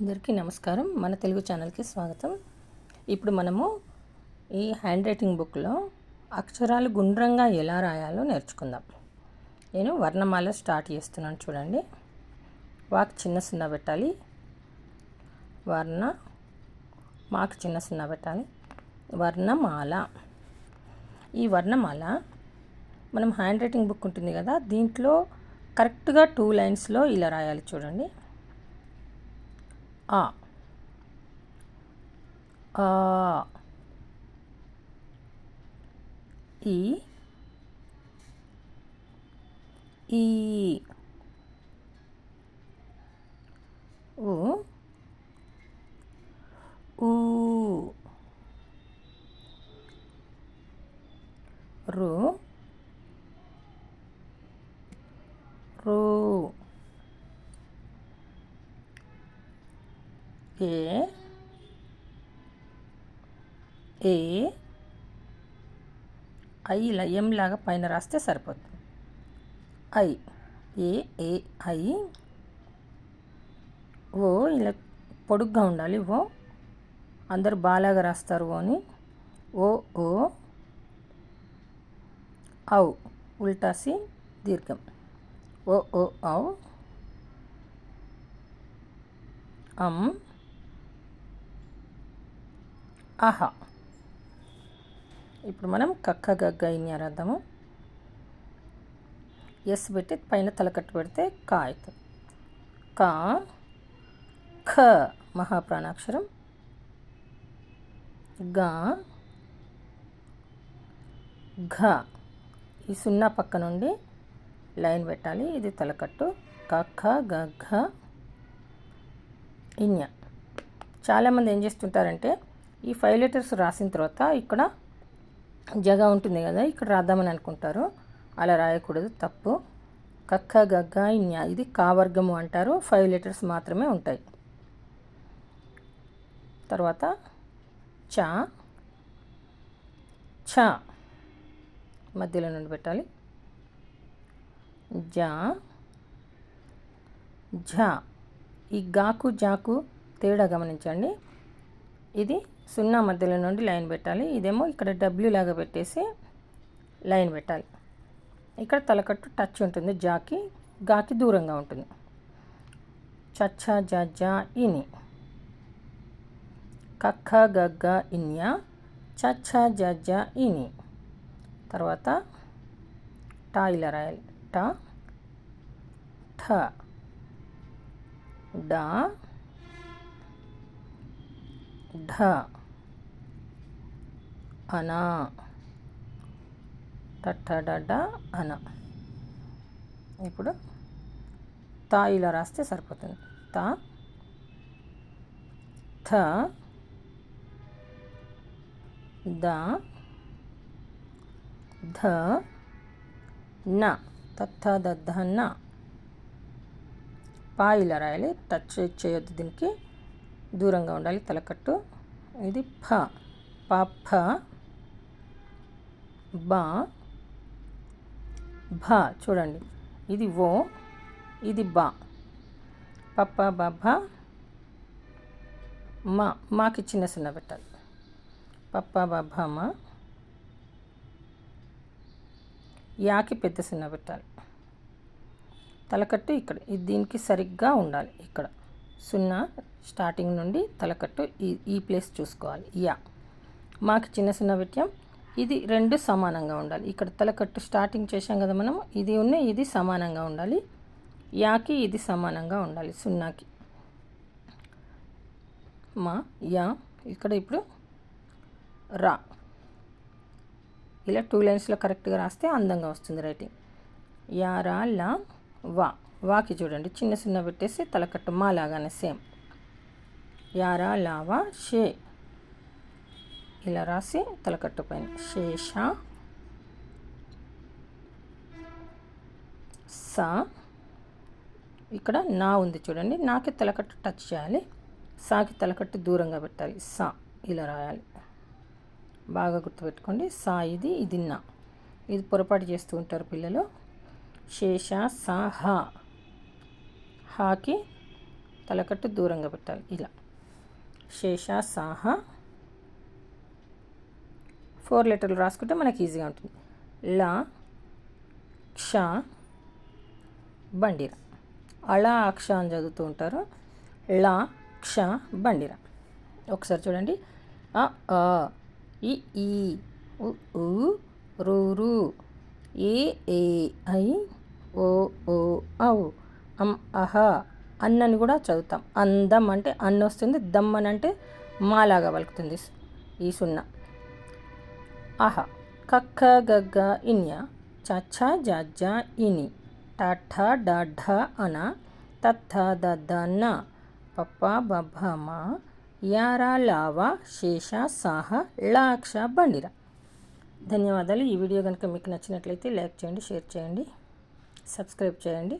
అందరికీ నమస్కారం. మన తెలుగు ఛానల్కి స్వాగతం. ఇప్పుడు మనము ఈ హ్యాండ్ రైటింగ్ బుక్లో అక్షరాలు గుండ్రంగా ఎలా రాయాలో నేర్చుకుందాం. నేను వర్ణమాల స్టార్ట్ చేస్తున్నాను చూడండి. వాక్ చిన్న సున్నా పెట్టాలి. వర్ణ మాకు చిన్న సున్నా పెట్టాలి. వర్ణమాల. ఈ వర్ణమాల మనం హ్యాండ్ రైటింగ్ బుక్ ఉంటుంది కదా దీంట్లో కరెక్ట్గా టూ లైన్స్లో ఇలా రాయాలి చూడండి. ఆ ఆ ఈ ఈ ఉ ఊ రు రు ఏ ఏ ఐ లయం లాగా పైన రాస్తే సరిపోతుంది. ఐ ఏ ఏ ఐ ఓ ఇలా పొడుగ్గా ఉండాలి ఓ. అందరూ బాలాగా రాస్తారు ఓ అని ఓ ఓ ఔ ఉల్టాసి దీర్ఘం. ఓ ఓ ఔ అమ్ ఆహా. ఇప్పుడు మనం కక్క గగ్గ ఇన్ని అర్థము. ఎస్ పెట్టి పైన తలకట్టు పెడితే కా అవుతుంది. కా ఖ మహాప్రాణాక్షరం. గా ఘ. ఈ సున్నా పక్క నుండి లైన్ పెట్టాలి. ఇది తలకట్టు కఖ గఘ ఇన్య. చాలామంది ఏం చేస్తుంటారంటే ఈ ఫైవ్ లెటర్స్ రాసిన తర్వాత ఇక్కడ జగ ఉంటుంది కదా ఇక్కడ రాద్దామని అనుకుంటారు. అలా రాయకూడదు తప్పు. కక్క గగ్గ న్యా ఇది కావర్గము అంటారు. ఫైవ్ లెటర్స్ మాత్రమే ఉంటాయి. తర్వాత చ ఛ మధ్యలో నుండి పెట్టాలి. జా ఝ. ఈ గాకు జాకు తేడా గమనించండి. ఇది సున్నా మధ్యలో నుండి లైన్ పెట్టాలి. ఇదేమో ఇక్కడ డబ్ల్యూ లాగా పెట్టేసి లైన్ పెట్టాలి. ఇక్కడ తలకట్టు టచ్ ఉంటుంది జాకి గాకి దూరంగా ఉంటుంది. చచ్చ జజ్జ ఇని. కక్క గగ్గ ఇన్య చచ్చ జజ్జ ఇని. తర్వాత టా ఇలా రాయాలి. టా ఠ డ ఢ. అనా. టట్ట అన. ఇప్పుడు తా ఇలా రాస్తే సరిపోతుంది. తా. థ. ద. ధ. న. తత్థ దద్ధ న పా ఇలా రాయాలి. టచ్ చేయొద్దు దీనికి. దూరంగా ఉండాలి. తలకట్టు. ఇది ఫ. ప ఫ. బ భ చూడండి. ఇది ఓ ఇది బా. పప్ప బ భ మా. మాకి చిన్న చిన్న పెట్టాలి. పప్ప బ భ మా. యాకి పెద్ద చిన్న పెట్టాలి. తలకట్టు ఇక్కడ. ఇది దీనికి సరిగ్గా ఉండాలి ఇక్కడ. సున్నా స్టార్టింగ్ నుండి తలకట్టు ఈ ఈ ప్లేస్ చూసుకోవాలి. యా. మాకు చిన్న చిన్న పెట్టాం. ఇది రెండు సమానంగా ఉండాలి. ఇక్కడ తలకట్టు స్టార్టింగ్ చేసాం కదా మనం. ఇది ఉన్న ఇది సమానంగా ఉండాలి. యాకి ఇది సమానంగా ఉండాలి. సున్నాకి. మా యా. ఇక్కడ ఇప్పుడు రా. ఇలా టూ లైన్స్లో కరెక్ట్గా రాస్తే అందంగా వస్తుంది రైటింగ్ యా రా లా వా. వాకి చూడండి. చిన్న చిన్న పెట్టేసి తలకట్టు మా లాగానే సేమ్ యారా లావా షే. ఇలా రాసి తలకట్టు పైన. శేష సా. ఇక్కడ నా ఉంది చూడండి. నాకి తలకట్టు టచ్ చేయాలి. సాకి తలకట్టు దూరంగా పెట్టాలి. సా ఇలా రాయాలి. బాగా గుర్తుపెట్టుకోండి. సా ఇది ఇది నా. ఇది పొరపాటు చేస్తూ ఉంటారు పిల్లలు. శేష సా హా. హాకి తలకట్టు దూరంగా పెట్టాలి. ఇలా. శేష సాహ ఫోర్ లెటర్లు రాసుకుంటే మనకి ఈజీగా ఉంటుంది. లా క్ష బండిర. అలా అక్ష అని చదువుతూ ఉంటారు. లా క్ష బండిర. ఒకసారి చూడండి. అ ఆ ఇ ఈ ఉ ఊ రు రు ఏ ఏ ఐ ఓ ఓ ఔ అం అహ అన్నని కూడా చదువుతాం. అందం అంటే అన్న వస్తుంది. దమ్ అని అంటే మాలాగా పలుకుతుంది. ఈ సున్నా. అహ కక్క గగ్గ ఇన్య. చచ్చ జజ్జ ఇని. టఠ డఢ అన. తత్థ దద్ద న. పప్ప బబ్బ మా. యారా లావ శేష సాహ లాక్ష బండిర ధన్యవాదాలు. ఈ వీడియో కనుక మీకు నచ్చినట్లయితే లైక్ చేయండి షేర్ చేయండి సబ్స్క్రైబ్ చేయండి.